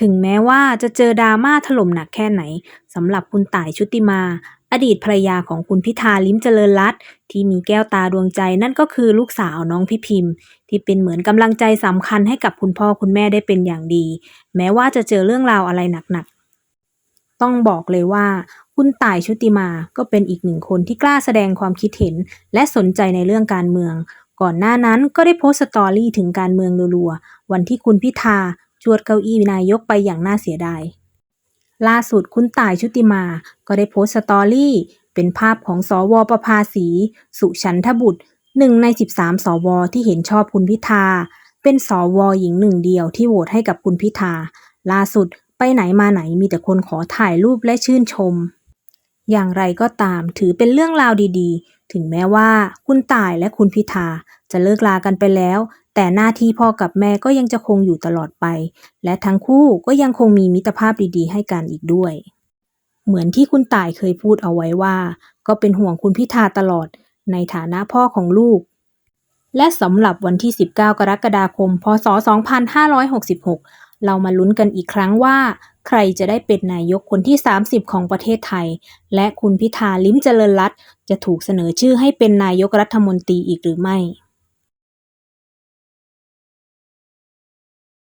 ถึงแม้ว่าจะเจอดราม่าถล่มหนักแค่ไหนสำหรับคุณต่ายชุติมา อดีตภรรยาของคุณพิธาลิ้มเจริญรัตน์ที่มีแก้วตาดวงใจนั่นก็คือลูกสาวน้องพี่พิมพ์ ที่เป็นเหมือนกำลังใจสำคัญให้กับคุณพ่อคุณแม่ได้เป็นอย่างดี แม้ว่าจะเจอเรื่องราวอะไรหนักๆ ต้องบอกเลยว่า คุณต่ายชุติมาก็เป็นอีกหนึ่งคนที่กล้าแสดงความคิดเห็น และสนใจในเรื่องการเมือง ก่อนหน้านั้นก็ได้โพสต์สตอรี่ถึงการเมืองรัวๆวันที่คุณพิธา จวดเก้าอี้นายกไปอย่างน่าเสียดาย ล่าสุดคุณต่ายชุติมาก็ได้โพสต์สตอรี่ เป็นภาพของสวประภาสี สุชันทบุตรหนึ่งใน 13 สวที่เห็นชอบคุณพิธา เป็นสวหญิงหนึ่งเดียวที่โหวตให้กับคุณพิธา ล่าสุดไปไหนมาไหนมีแต่คนขอถ่ายรูปและชื่นชม อย่างไรก็ตามถือเป็นเรื่องราวดีๆ ถึงแม้ว่าคุณต่ายและคุณพิธาจะเลิกลากันไปแล้ว แต่หน้าที่พ่อกับแม่ก็ยังจะคงอยู่ตลอดไป และทั้งคู่ก็ยังคงมีมิตรภาพดีๆ ให้กันอีกด้วย เหมือนที่คุณต่ายเคยพูดเอาไว้ว่า ก็เป็นห่วงคุณพิธาตลอดในฐานะพ่อของลูก และสำหรับวันที่ 19 กรกฎาคม พศ 2566 เรามาลุ้นกันอีกครั้งว่า ใครจะได้เป็นนายกคนที่ 30 ของประเทศไทย และคุณพิธาลิ้มเจริญรัตจะถูกเสนอชื่อให้เป็นนายกรัฐมนตรีอีกหรือไม่